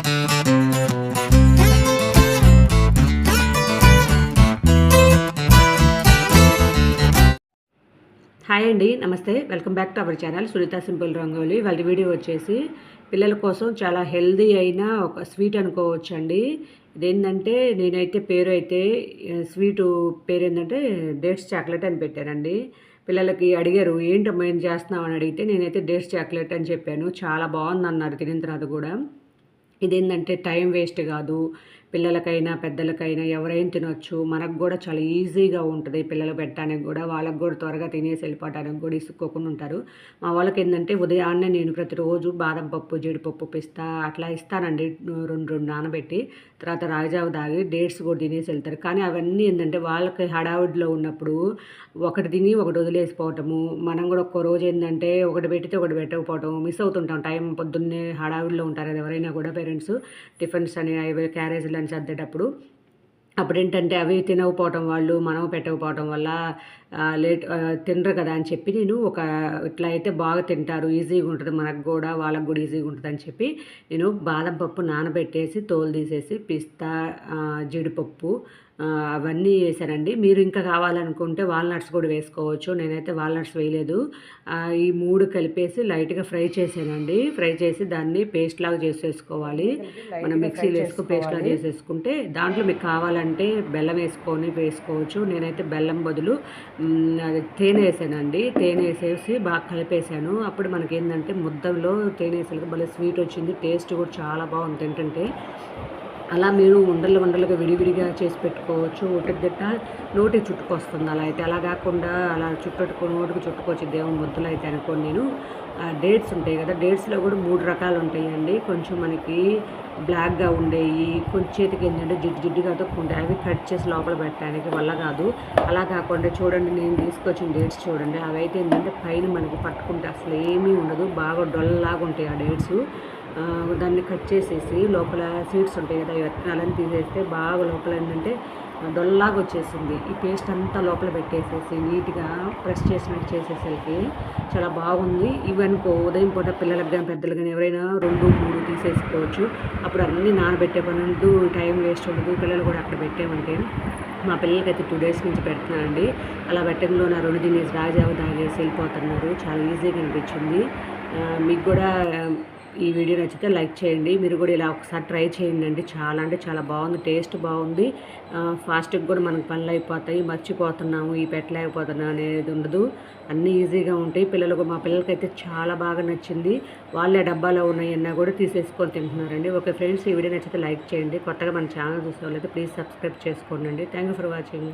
Hi అండి నమస్తే. Welcome back to our channel Sunitha simple rangoli. వాళ్ళ వీడియో వచ్చేసి పిల్లల కోసం చాలా హెల్దీ అయిన ఒక స్వీట్ అనుకోవచ్చు అండి ఇదేంటంటే నేనైతే పేరు అయితే స్వీటు పేరు ఏంటంటే డేట్స్ చాక్లెట్ అని పెట్టానండి. పిల్లలకి అడిగారు ఏంటమ్మా ఏం చేస్తున్నావు? అని అడిగితే నేనైతే డేట్స్ చాక్లెట్ అని చెప్పాను. చాలా బాగుంది అన్నారు తినిన తర్వాత కూడా. ఇదేంటంటే టైం వేస్ట్ కాదు. పిల్లలకైనా పెద్దలకైనా ఎవరైనా తినొచ్చు. మనకు కూడా చాలా ఈజీగా ఉంటుంది పిల్లలు పెట్టడానికి కూడా. వాళ్ళకి కూడా త్వరగా తినేసి వెళ్ళిపోవడానికి కూడా ఇసుక్కోకుండా ఉంటారు. మా వాళ్ళకి ఏంటంటే ఉదయాన్నే నేను ప్రతిరోజు బాదం పప్పు జీడిపప్పు పిస్తా అట్లా ఇస్తానండి. రెండు రెండు నానబెట్టి తర్వాత రాజావు తాగి డేట్స్ కూడా తినేసి వెళ్తారు. కానీ అవన్నీ ఏంటంటే వాళ్ళకి హడావుడిలో ఉన్నప్పుడు ఒకటి తిని ఒకటి వదిలేసిపోవటము. మనం కూడా ఒక్కో రోజు ఏంటంటే ఒకటి పెట్టితే ఒకటి పెట్టకపోవటం మిస్ అవుతుంటాం. టైం పొద్దున్నే హడావుడిలో ఉంటారు ఎవరైనా కూడా పేరెంట్స్. టిఫిన్స్ అని అవి క్యారేజీలు అని సర్దేటప్పుడు అప్పుడు ఏంటంటే అవి తినకపోవటం వాళ్ళు మనం పెట్టకపోవటం వల్ల లేట్ తినరు కదా అని చెప్పి నేను ఒక ఇట్లా అయితే బాగా తింటారు ఈజీగా ఉంటుంది మనకు కూడా వాళ్ళకు కూడా ఈజీగా ఉంటుంది అని చెప్పి నేను బాదం పప్పు నానబెట్టేసి తోలు తీసేసి పిస్తా జీడిపప్పు అవన్నీ వేసానండి. మీరు ఇంకా కావాలనుకుంటే వాల్నట్స్ కూడా వేసుకోవచ్చు. నేనైతే వాల్నట్స్ వేయలేదు. ఈ మూడు కలిపేసి లైట్గా ఫ్రై చేసానండి. ఫ్రై చేసి దాన్ని పేస్ట్ లాగా చేసేసుకోవాలి. మనం మిక్సీలో వేసుకు పేస్ట్ లాగా చేసేసుకుంటే దాంట్లో మీకు కావాలంటే బెల్లం వేసుకొని వేసుకోవచ్చు. నేనైతే బెల్లం బదులు తేనె వేసానండి. తేనె వేసేసి బాగా కలిపేసాను అప్పుడు మనకి ఏంటంటే ముద్దలో తేనె వేసాక భలే స్వీట్ వచ్చింది. టేస్ట్ కూడా చాలా బాగుంది. ఏంటంటే అలా మీరు ఉండలు ఉండలుగా విడివిడిగా చేసి పెట్టుకోవచ్చు. ఒకటిగట్ట నోటికి చుట్టుకొస్తుంది అలా అయితే. అలా కాకుండా అలా చుట్టుకో నోటికి చుట్టుకొచ్చి దేవుని ముద్దలు అయితే అనుకోండి నేను. డేట్స్ ఉంటాయి కదా డేట్స్లో కూడా మూడు రకాలు ఉంటాయండి. కొంచెం మనకి బ్లాక్గా ఉండేవి కొంచెం చేతికి ఏంటంటే జిడ్డు జిడ్డుగా తొక్కుంటాయి. అవి కట్ చేసి లోపల పెట్టడానికి వల్ల కాదు. అలా కాకుండా చూడండి నేను తీసుకొచ్చిన డేట్స్ చూడండి. అవి అయితే ఏంటంటే పైన మనకి పట్టుకుంటే అసలు ఏమీ ఉండదు. బాగా డొల్లలాగా ఉంటాయి ఆ డేట్స్. దాన్ని కట్ చేసేసి లోపల సీడ్స్ ఉంటాయి కదా విత్తనాలను తీసేస్తే బాగా లోపల ఏంటంటే డొల్లాగా వచ్చేసింది. ఈ పేస్ట్ అంతా లోపల పెట్టేసేసి నీట్గా ప్రెస్ చేసినట్టు చేసేసరికి చాలా బాగుంది. ఇవనుకో ఉదయం పూట పిల్లలకు కానీ పెద్దలు కానీ ఎవరైనా రెండు మూడు తీసేసుకోవచ్చు. అప్పుడు అన్నీ నానబెట్టే పని ఉండదు టైం వేస్ట్ ఉండదు. పిల్లలు కూడా అక్కడ పెట్టామంటే మా పిల్లలకైతే టూ డేస్ నుంచి పెడుతున్నానండి అలా పెట్టడంలో నా రెండు తినేసి రాజావు తాగేసి వెళ్ళిపోతున్నారు. చాలా ఈజీగా అనిపించింది. మీకు కూడా ఈ వీడియో నచ్చితే లైక్ చేయండి. మీరు కూడా ఇలా ఒకసారి ట్రై చేయండి అండి. చాలా అంటే చాలా బాగుంది. టేస్ట్ బాగుంది. ఫాస్ట్గా కూడా మనకు పనులు అయిపోతాయి. మర్చిపోతున్నాము. ఈ పెట్టలేకపోతున్నాం అనేది ఉండదు. అన్నీ ఈజీగా ఉంటాయి. పిల్లలకు మా పిల్లలకైతే చాలా బాగా నచ్చింది. వాళ్ళే డబ్బాలో ఉన్నాయన్నా కూడా తీసేసుకొని తింటున్నారండి. ఓకే ఫ్రెండ్స్ ఈ వీడియో నచ్చితే లైక్ చేయండి. కొత్తగా మన ఛానల్ చూసే వాళ్ళైతే ప్లీజ్ సబ్స్క్రైబ్ చేసుకోండి థ్యాంక్ యూ ఫర్ వాచింగ్.